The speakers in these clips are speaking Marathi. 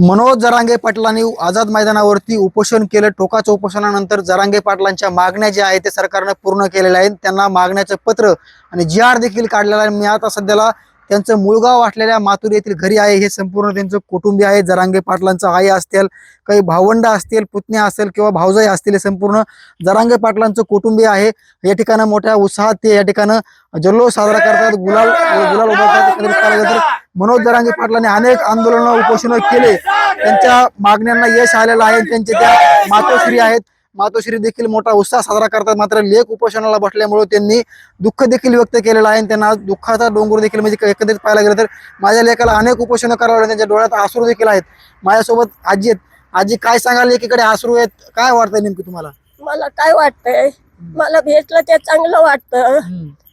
मनोज जरांगे पाटलांनी आझाद मैदानावरती उपोषण केलं. टोकाचं उपोषणानंतर जरांगे पाटलांच्या मागण्या ज्या आहेत ते सरकारनं पूर्ण केलेल्या आहेत. त्यांना मागण्याचं पत्र आणि जी आर देखील काढलेला आहे. मी आता सध्याला त्यांचं मुळगाव असलेल्या मातूर येथील घरी आहे. हे संपूर्ण त्यांचं कुटुंबीय आहे. जरांगे पाटलांचं आई असतील काही भावंड असतील पुतण्या असेल किंवा भावजाई असतील हे संपूर्ण जरांगे पाटलांचं कुटुंबीय आहे. या ठिकाणं मोठ्या उत्साहात ते या ठिकाणं जल्लोष साजरा करतात. गुलाल गुलाल उभा करतात. मनोज जरांगे पाटलांनी अनेक आंदोलनं उपोषणं केले. त्यांच्या मागण्यांना यश आलेलं आहे. त्यांचे त्या मातोश्री आहेत. मातोश्री देखील मोठा उत्साह साजरा करतात. मात्र लेख उपोषणाला बसल्यामुळे त्यांनी दुःख देखील व्यक्त केलेलं आहे. त्यांना दुःखाचा डोंगर देखील म्हणजे एकंदरीत पाहायला गेलं तर माझ्या लेखाला अनेक उपोषणं करावं लागले. त्यांच्या डोळ्यात आसरू देखील आहेत. माझ्यासोबत आजी आहेत. आजी काय सांगाल? एकीकडे आसरू आहेत. काय वाटतंय नेमकं तुम्हाला? मला काय वाटतंय? मला भेटलं ते चांगलं वाटतं.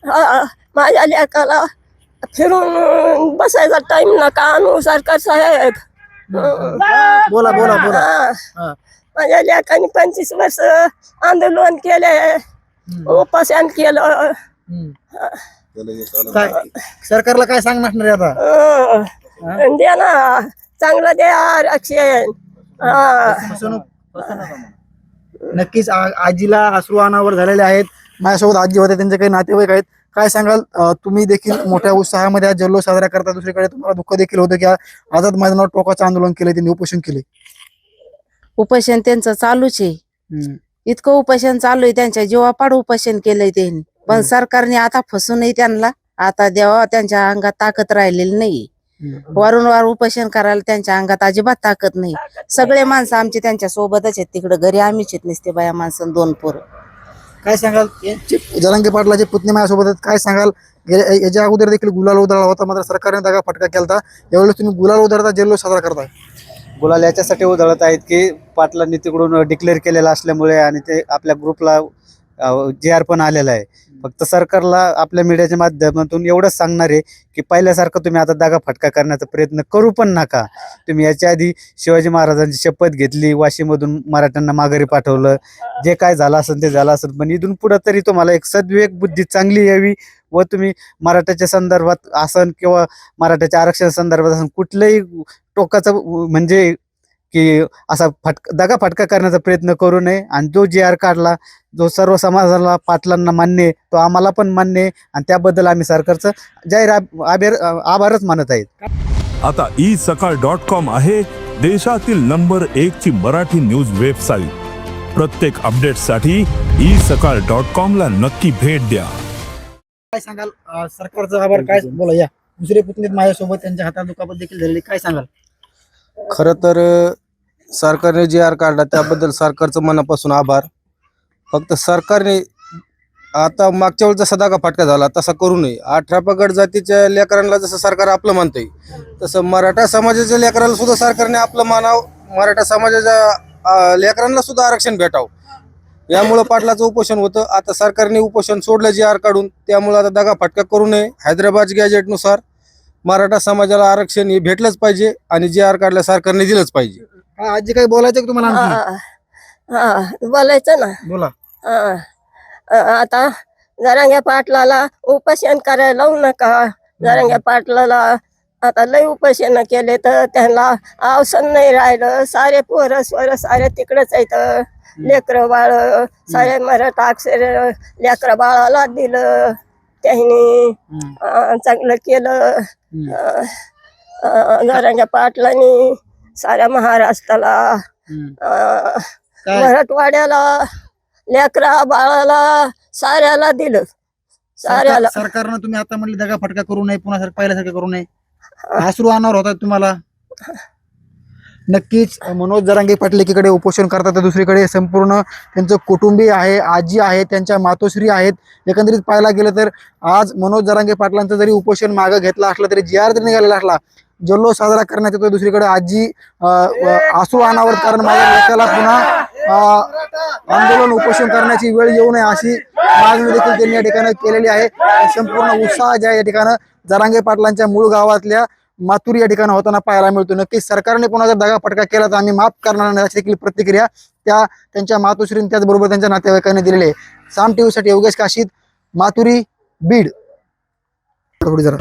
हा, माझ्या लेकाला फिरून बसायचा टाइम नका आणू सरकार साहेब. बोला बोला बोला. हा. माझ्या लेकाने पंचवीस वर्ष आंदोलन केले उपोषण केलं. हम्म. काय सरकारला काय सांगणार नाही आता. द्या ना चांगलं द्या आरक्षण. हा. फसवणूक. नक्कीच आ- आजीला अश्रू अनावर झालेले आहेत. माझ्यासोबत आजी होते त्यांचे काही नातेवाईक आहेत. काय सांगाल? तुम्ही देखील मोठ्या उत्साहामध्ये आज जल्लोष साजरा करता. दुसरीकडे तुम्हाला दुःख देखील होतं की आझाद मैदानावर टोकाचं आंदोलन केले त्यांनी उपोषण केले उपोषण त्यांचं चालूच आहे. इतकं उपोषण चालू आहे त्यांच्या जीवापाड उपोषण केलंय त्यांनी. पण सरकारने आता फसूनही त्यांना आता देवा त्यांच्या अंगात ताकद राहिलेली नाही. वारंवार उपोषण करायला त्यांच्या अंगात अजिबात ताकद नाही. सगळे माणसं आमचे त्यांच्या सोबतच आहेत. तिकडे घरी आम्हीच आहेत नसते बाया माणसं दोन पोरं. काय सांगाल? यांचे जरांगे पाटलाचे पुतणे माझ्यासोबत आहेत. काय सांगाल? या- याच्या अगोदर देखील गुलाल उधळला होता मात्र सरकारने दगा फटका केला यावेळेस तुम्ही गुलाल उधळता जल्लोष साजरा करताय. गुलाल याच्यासाठी उधळत आहेत की पाटलांनी तिकडून डिक्लेअर केलेलं असल्यामुळे आणि ते आपल्या ग्रुपला जे आर पण आलेला आहे फक्त सरकारला आपल्या मीडियाच्या माध्यमातून एवढंच सांगणार आहे की पहिल्यासारखं तुम्ही आता दागा फटका करण्याचा प्रयत्न करू पण नका. तुम्ही याच्या आधी शिवाजी महाराजांची शपथ घेतली वाशीमधून मराठ्यांना माघारी पाठवलं. जे काय झालं असेल ते झालं असेल. पण इथून पुढं तरी तुम्हाला एक सद्विवेक बुद्धी चांगली यावी व तुम्ही मराठ्याच्या संदर्भात असन किंवा मराठ्याच्या आरक्षण संदर्भात असन कुठलंही टोकाचं म्हणजे की असा फटका दगा फटका करण्याचा प्रयत्न करू नये. आणि जो जी आर काढला जो सर्व समाजाला पाटलांना मान्य तो आम्हाला पण मान्य आहे. आणि त्याबद्दल आम्ही सरकारचं जाहीर आभ- आभार आभारच मानत आहेत. आता ई सकाळ डॉट कॉम आहे देशातील नंबर एक ची मराठी न्यूज वेबसाईट प्रत्येक अपडेटसाठी ई सकाळ डॉट कॉम ला नक्की भेट द्या. काय सांगाल सरकारचा आभार काय बोला या. दुसरे पुतणे माझ्यासोबत त्यांच्या हातात दुखापत देखील झालेली काय सांगाल? खरं तर सरकारने जे आर काढला त्याबद्दल सरकारचं मनापासून आभार. फक्त सरकारने आता मागच्या वेळेचा सदाका फाटका झाला तसा करू नये. अठरा पगड जातीच्या लेकरांना जसं सरकार आपलं मानतंय तसं मराठा समाजाच्या लेकराला सुद्धा सरकारने आपलं मानावं. मराठा समाजाच्या लेकरांना सुद्धा आरक्षण भेटावं. यामुळं पाटलाचं उपोषण होतं. आता सरकारने उपोषण सोडलं जे आर काढून त्यामुळं आता दगा फटका करू नये. हैदराबाद गॅजेटनुसार मराठा समाजाला आरक्षण हे भेटलंच पाहिजे आणि जे आर काढलं सरकारने दिलंच पाहिजे. काय आजी काही बोलायचं का तुम्हाला आणखी? हा हा बोलायचं ना. बोला. हा. अ, आता जरांग्या पाटलाला उपोषण करायला लावू नका. जरांग्या पाटलाला आता लय उपोषण केले तर त्यांना अवसर नाही राहिलं. सारे पोरं स्वर सारे तिकडेच आहेत. लेकरं बाळ सारे मराठा अक्षर लेकरं बाळाला दिलं. त्यांनी चांगलं केलं. जरांग्या पाटलांनी साऱ्या महाराष्ट्राला मराठवाड्याला लेकरा बाळाला साऱ्याला दिलं. साऱ्याला. सरकार- सरकारनं तुम्ही आता म्हणले दगा फटका करू नये पुन्हा सर पहिल्यासारखं करू नये. आसरू अनावर होतात तुम्हाला? नक्कीच मनोज जरांगे पाटील एकीकडे उपोषण करतात तर दुसरीकडे संपूर्ण त्यांचं कुटुंबीय आहे आजी आहे त्यांच्या मातोश्री आहेत. एकंदरीत पाहायला गेलं तर आज मनोज जरांगे पाटलांचं जरी उपोषण मागं घेतलं असलं तरी जी आर जरी निघालेला असला जल्लो साजरा करण्यात येतो दुसरीकडे आजी आसू अनावर कारण माझ्या नेत्याला पुन्हा आंदोलन उपोषण करण्याची वेळ येऊ नये अशी मागणी देखील त्यांनी या ठिकाणी केलेली आहे. संपूर्ण उत्साह ज्या या ठिकाणी जरांगे पाटलांच्या मूळ गावातल्या मातुरी या ठिकाणी होताना पाहायला मिळतो. नक्कीच सरकारने कोणाचा दगा फटका केला तर आम्ही माफ करणार नाही अशी देखील प्रतिक्रिया त्या त्यांच्या मातोश्रीने त्याचबरोबर त्यांच्या नातेवाईकांनी दिलेली आहे. साम टीव्हीसाठी योगेश काशीद मातुरी बीड. थोडी जरा